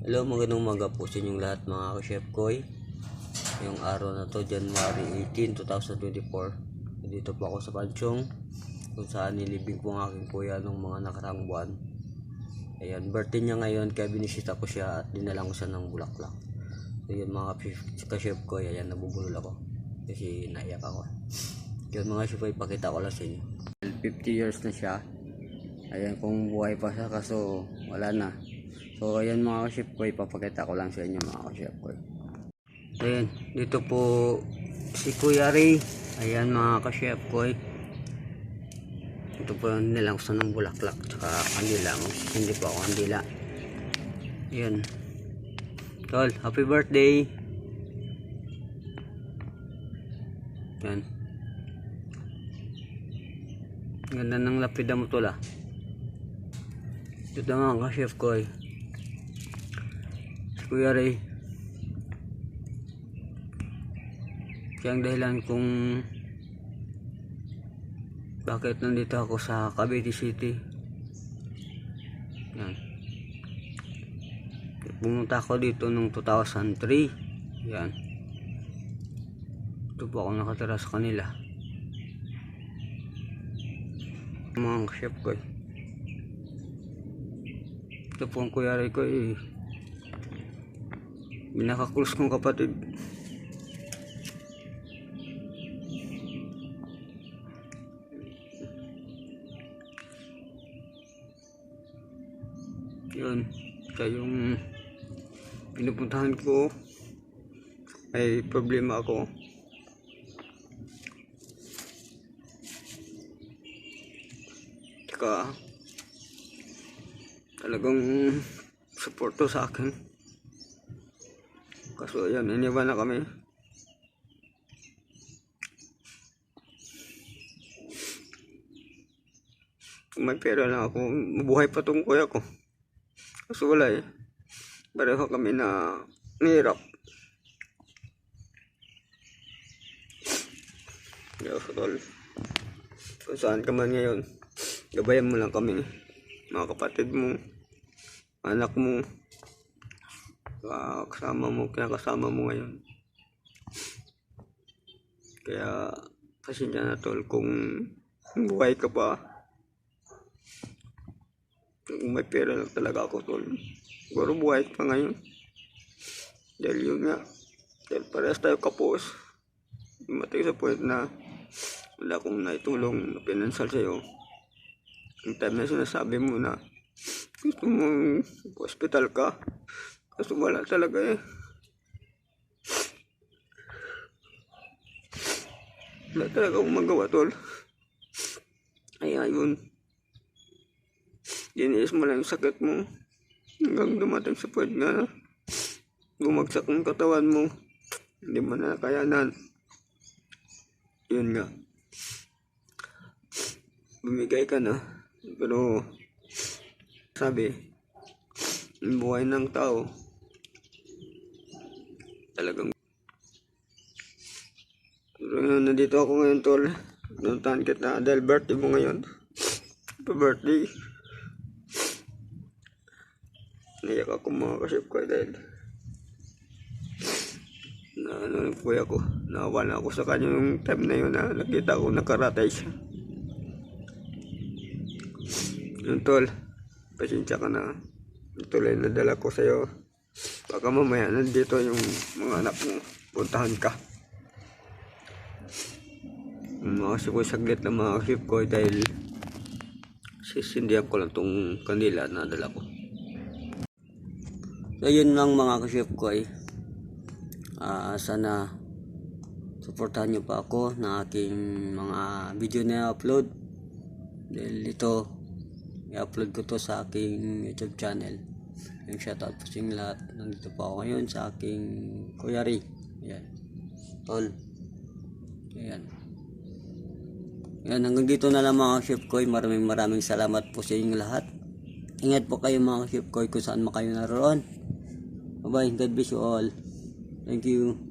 Hello, magandang umaga po sa inyong lahat mga ka-chef koy. Yung araw na to, January 18, 2024. Dito po ako sa Panchong kung saan nilibing po ang aking kuya nung mga nakaraang buwan. Ayan, birthday niya ngayon kaya binisita ko siya at dinala ko siya ng bulaklak. So yun mga ka-chef koy, ayan, nabubulol ako. Kasi naiyak ako. Yun mga chef koy, pakita ko lang sa inyo. 50 years na siya. Ayan, kung buhay pa siya kaso wala na. So, ayan mga ka-chef ko, ipapakita ko lang sa inyo mga ka-chef ko. Ayan, dito po si Kuya Ray. Ayan mga ka-chef ko. Ito po nilang gusto ng bulaklak tsaka kandila. Hindi po ako kandila. Ayan. Tol, happy birthday! Ayan. Ganda ng lapida mo tol ah. Ito mga ka-chef ko eh. Kuya Ray. Siya ang dahilan kung bakit nandito ako sa Cavite City. Yan. Pumunta ako dito noong 2003. Yan. Ito po ako nakatira sa kanila. Mga chef ko eh. Ito po ang kuya Ray ko eh. Binakakrus kong kapatid. Yun. Siya yung pinupuntahan ko. May problema ako. Tsaka talagang suporto sa akin. Kaso yan, iniwan na kami. May pera lang ako, mabuhay pa tong kuya ko. Kaso wala eh. Pareho kami na nahirap. Yo, tol. Kung saan ka man ngayon, gabayan mo lang kami. Mga kapatid mo, anak mo, kasama mo, kinakasama mo ngayon. Kaya, pasensya na tol kung buhay ka pa. Kung may pera lang talaga ako tol. Siguro buhay pa ngayon. Dahil yun nga, dahil parehas tayo kapos. Dumating sa point na wala akong naitulong na financial sa'yo. Yung time na sinasabi mo na gusto mong hospital ka. Kaso wala talaga eh. Wala talaga akong magawa, tol. Ay, ayun. Diniis mo lang yung sakit mo. Hanggang dumating sa point na bumagsak ang katawan mo. Hindi mo na nakayanan. Yun nga. Bumigay ka na. Pero, sabi, buhay ng tao, talagang yun, nandito ako ngayon, tol. Nuntahan kita dahil birthday mo ngayon. Happy birthday. Naiyak ako mga kasip ko dahil na ano yung kuya ko. Naawa na ako sa kanya yung time na yun na nakita ko nakaratay siya. Yun tol, pasensya ka na. Ito lang nadala ko sa'yo. Baka mamaya nandito yung mga anak mo. Puntahan ka. Mga kasip ko saglit na mga kasip ko dahil sisindihan ko lang tong kanila na dala ko. So yun lang mga kasip ko ay ah, sana suportahan nyo pa ako ng aking mga video na upload dahil ito i-upload ko to sa aking youtube channel yung shoutout po sa lahat. Nandito po ako ngayon sa aking Kuya Ray ayan. Tol. Ayan. Yan hanggang dito na lang mga chef koy. Maraming maraming salamat po sa inyong lahat. Ingat po kayo mga chef koy kung saan man kayo naroon. Bye bye God bless you all. Thank you